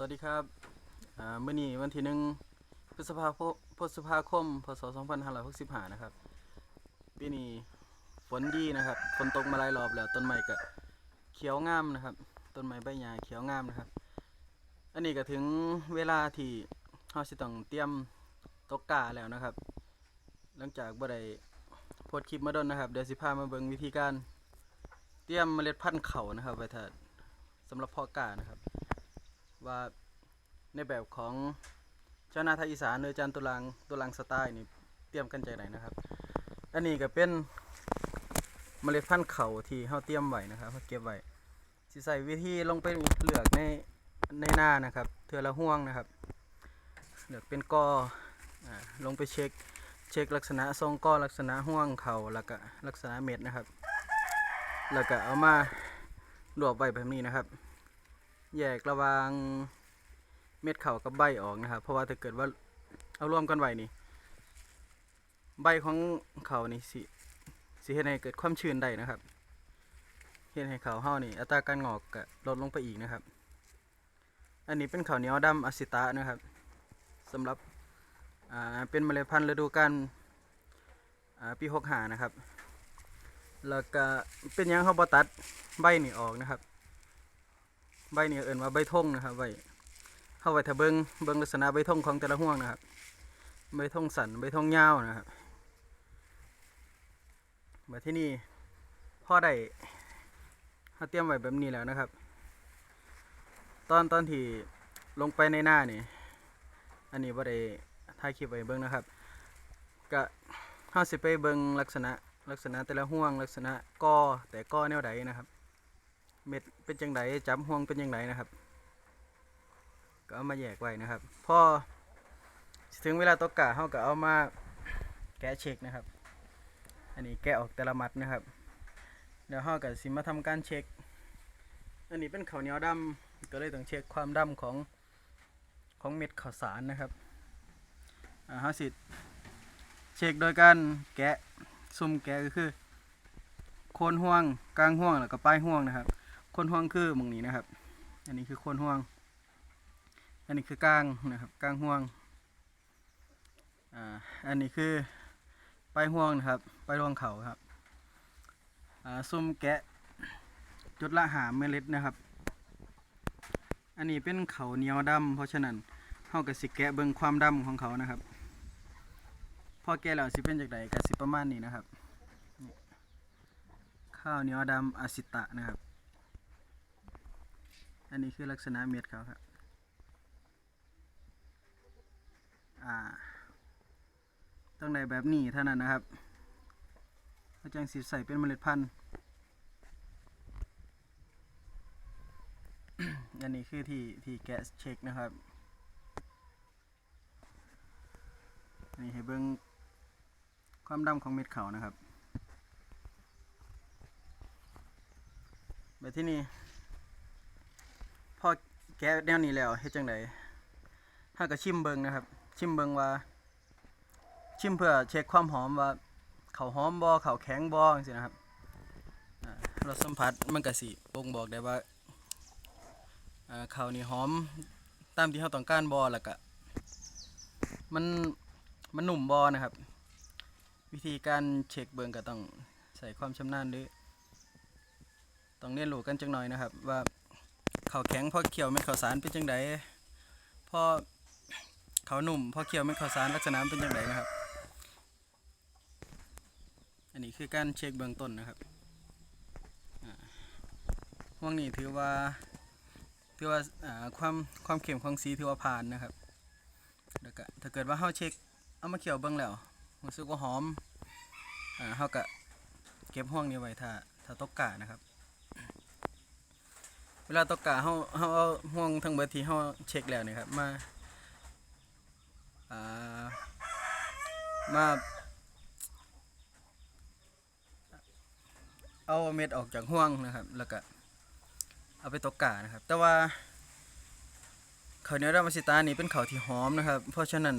สวัสดีครับอ่ามื่อนี้วันที่หนึ่งพฤษภาคมพฤษภาคม พศ 2565 นะครับ ปีนี้ฝนดีนะครับ ฝนตกมาหลายรอบแล้ว ต้นไม้ก็เขียวงามนะครับ ต้นไม้ใบหญ้าเขียวงามนะครับ อันนี้ก็ถึงเวลาที่เราสิต้องเตรียมตกกาแล้วนะครับ หลังจากบ่ได้โพสต์คลิปมาดนนะครับ เดี๋ยวสิพามาเบิ่งวิธีการ เตรียมเมล็ดพันธุ์เขานะครับไว้ถ้าสำหรับพาะกานะครับ ว่าในแบบของเจ้าหน้าทาอีสานหรืออจารย์ตุลังตุลังสไตล์นี่เตรียมกันใจไหนนะครับ อันนี้ก็เป็นเมล็ดพันธุ์เขาที่เฮาเตรียมไว้นะครับเฮาเก็บไว้สิใส่วิธีลงไปเลือกในในหน้านะครับเทือละห่วงนะครับเลือกเป็นกออ่าลงไปเช็คเช็คลักษณะทรงก้อลักษณะห่วงเขาแล้วก็ลักษณะเม็ดนะครับ แล้วก็เอามารวบไว้แบบนี้นะครับ แยกระวางเม็ดเข่ากับใบออกนะครับ เพราะว่าถ้าเกิดว่าเอารวมกันไว้นี่ ใบของเขานี่สิสิเฮ็ดให้เกิดความชื้นได้นะครับเฮ็ดให้เขาเฮานี่ อัตราการงอกก็ลดลงไปอีกนะครับ อันนี้เป็นข้าวเหนียวดำอสิตะนะครับสำหรับอ่าเป็นเมล็ดพันธุ์ฤดูกาลอ่าปี65นะครับ แล้วก็เป็นยังเฮาบ่ตัดใบนี่ออกนะครับ ใบนี่เอิ่นว่าใบทงนะครับใบเข้าไว้ถ้าเบิงเบิงลักษณะใบทงของแต่ละห่วงนะครับ ใบทงสันใบทงยาวนะครับมาที่นี่พ่อได้เขาเตรียมไว้แบบนี้แล้วนะครับ ตอนตอนที่ลงไปในหน้านี่ อันนี้บ่ได้ถ่ายคลิปไว้เบิ่งนะครับก็เฮาสิไปเบิ่งลักษณะลักษณะแต่ละห่วง ลักษณะกอแต่กอแนวใดนะครับ เม็ดเป็นจังไดจับห่วงเป็นจังไดนะครับ ก็เอามาแยกไว้นะครับ พอถึงเวลาตกกะเขาก็เอามาแกะเช็คนะครับ อันนี้แกะออกแต่ละมัดนะครับ เดี๋ยวเขาก็สิมาทำการเช็ค อันนี้เป็นข้าวเหนียวดำก็เลยต้องเช็คความดำของของเม็ดข้าวสารนะครับอ่าเขาสิเช็คโดยการแกะซุ่มแกะก็คือโคนห่วงกลางห่วงแล้วก็ปลายห่วงนะครับ คนห่วงคือมองนี้นะครับ อันนี้คือคนห่วง อันนี้คือกลางนะครับกลางห่วงอ่าอันนี้คือปลายห่วงนะครับปลายห่วงเขาครับอ่าซุ่มแกะจุดละหาเมล็ดนะครับ อันนี้เป็นเขาเหนียวดำเพราะฉะนั้นเฮากับสิแกะเบิ่งความดำของเขานะครับพอแกะแล้วสิเป็นจากใดก็สิประมาณนี้นะครับ ข้าวเหนียวดำอาสิตะนะครับ อันนี้คือลักษณะเม็ดเขาครับ อ่า ต้องได้แบบนี้เท่านั้นนะครับเขาจังสิใส่เป็นเมล็ดพันธุ์ อันนี้คือที่ที่แกะเช็คนะครับอันนี้ให้เบิ่งความดำของเม็ดเขานะครับ แบบที่นี่ พอแกะแนวนี้แล้วเฮ็ดจังไดถ้าก็ชิมเบิงนะครับ ชิมเบิงว่า ชิมเพื่อเช็คความหอมว่าเขาหอมบ่เขาแข็งบ่จังซี่นะครับอ่ารสสัมผัสมันก็สิบ่งบอกได้ว่าอ่าข้าวนี่หอมตามที่เราต้องการบ่แล้วก็มันมันหนุ่มบ่นะครับ วิธีการเช็คเบิงก็ต้องใส่ความชำนาญหรือต้องเรียนรู้กันจังหน่อยนะครับว่า ข้าแข็งพอเคี่ยวเม็ดข้าวสารเป็นจังไดพอข้าวหนุ่มพอเคี่ยวเม็ดข้าวสารลักษณะเป็นจังไดนะครับ อันนี้คือการเช็คเบื้องต้นนะครับห่วงนี้ถือว่าถือว่าความความเข้มของสีถือว่าผ่านนะครับแล้วก็ถ้าเกิดว่าเฮาเช็คเอามาเคี่ยวเบิ่งแล้วรู้สึกว่าหอมอ่าเฮาก็เก็บห่วงนี้ไว้ถ้าถ้าตกกานะครับ เวลาตกกาเฮาเฮาเอาห่วงทั้งเบิดที่เฮาเช็คแล้วนี่ครับมาอ่ามาเอาเม็ดออกจากห่วงนะครับ แล้วก็เอาไปตกกานะครับ แต่ว่าเขาเนียวดำมะสิตานี่เป็นเขาที่หอมนะครับ เพราะฉะนั้น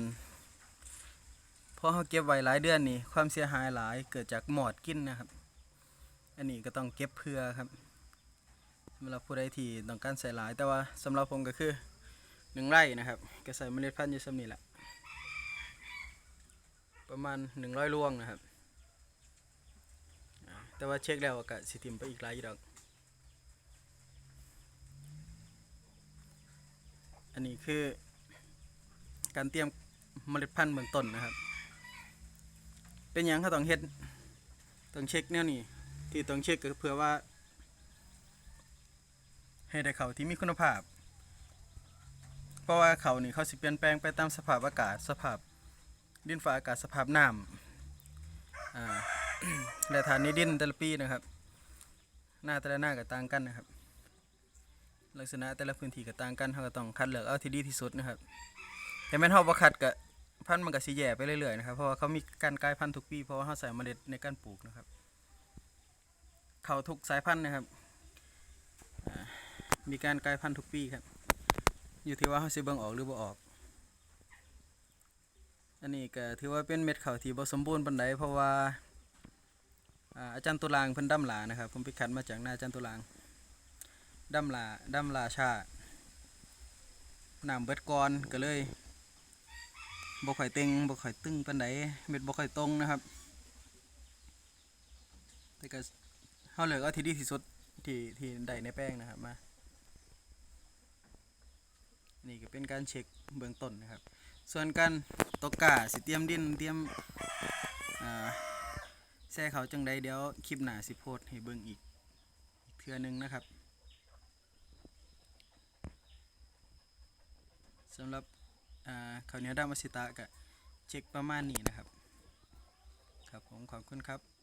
พอเฮาเก็บไว้หลายเดือนนี่ความเสียหายหลายเกิดจากหมอดกินนะครับ อันนี้ก็ต้องเก็บเพื่อครับ สำหรับผู้ใดที่ต้องการใส่หลาย แต่ว่าสำหรับผมก็คือหนึ่งไร่นะครับก็ใส่เมล็ดพันธุ์อยู่ซ้ำนี่แหละประมาณหนึ่งร้อยรวงนะครับ แต่ว่าเช็คแล้วก็สิทิมไปอีกหลายยู่ดอก อันนี้คือการเตรียมเมล็ดพันธุ์เบื้องต้นนะครับ เป็นหยังเขาต้องเฮ็ดต้องเช็คแนวนี้ที่ต้องเช็คก็เพื่อว่า ให้ได้เขาวที่มีคุณภาพ เพราะว่าเขาวนี่เขาสิเปลี่ยนแปลงไปตามสภาพอากาศสภาพ ดินฟ้าอากาศสภาพน้ำอ่าและฐานในดินแต่ละปีนะครับ หน้าแต่ละหน้าก็ต่างกันนะครับ ลักษณะแต่ละพื้นที่ก็ต่างกันเขาก็ต้องคัดเลือกเอาที่ดีที่สุดนะครับแต่แม่นเฮาบ่คัดก็พันธุ์มันก็สิแย่ไปเรื่อยๆนะครับ เพราะว่าเขามีการกลายพันธุ์ทุกปีเพราะว่าเฮาใส่เมล็ดในการปลูกนะครับ เขาทุกสายพันธุ์นะครับอ่า มีการกลายพันธุ์ทุกปีครับ อยู่ที่ว่าเฮาสิเบิ่งออกหรือบ่ออก อันนี้ก็ถือว่าเป็นเม็ดข้าวที่บ่สมบูรณ์ปานใดเพราะว่าอาจารย์ตุลางเพิ่นดำหลานะครับ ผมไปคัดมาจากหน้าอาจารย์ตุลางดำลาดำลาชาน้ำเบิดก่อนก็เลยบ่ค่อยเต็งบ่ค่อยตึงปานใดเม็ดบ่ค่อยตรงนะครับแต่ก็เฮาเลือกเอาที่ดีที่สุดที่ที่ได้ในแป้งนะครับมา นี่ก็เป็นการเช็คเบื้องต้นนะครับ ส่วนการตกกาสิเตรียมดินเตรียมแซ่เขาจังใดเดี๋ยวคลิปหน้าสิโพสให้เบิ่งอีกอีกเทื่อนึงนะครับสำหรับอ่าข้าวเหนียวดำอสิตะก็เช็คประมาณนี้นะครับ ครับผมขอบคุณครับ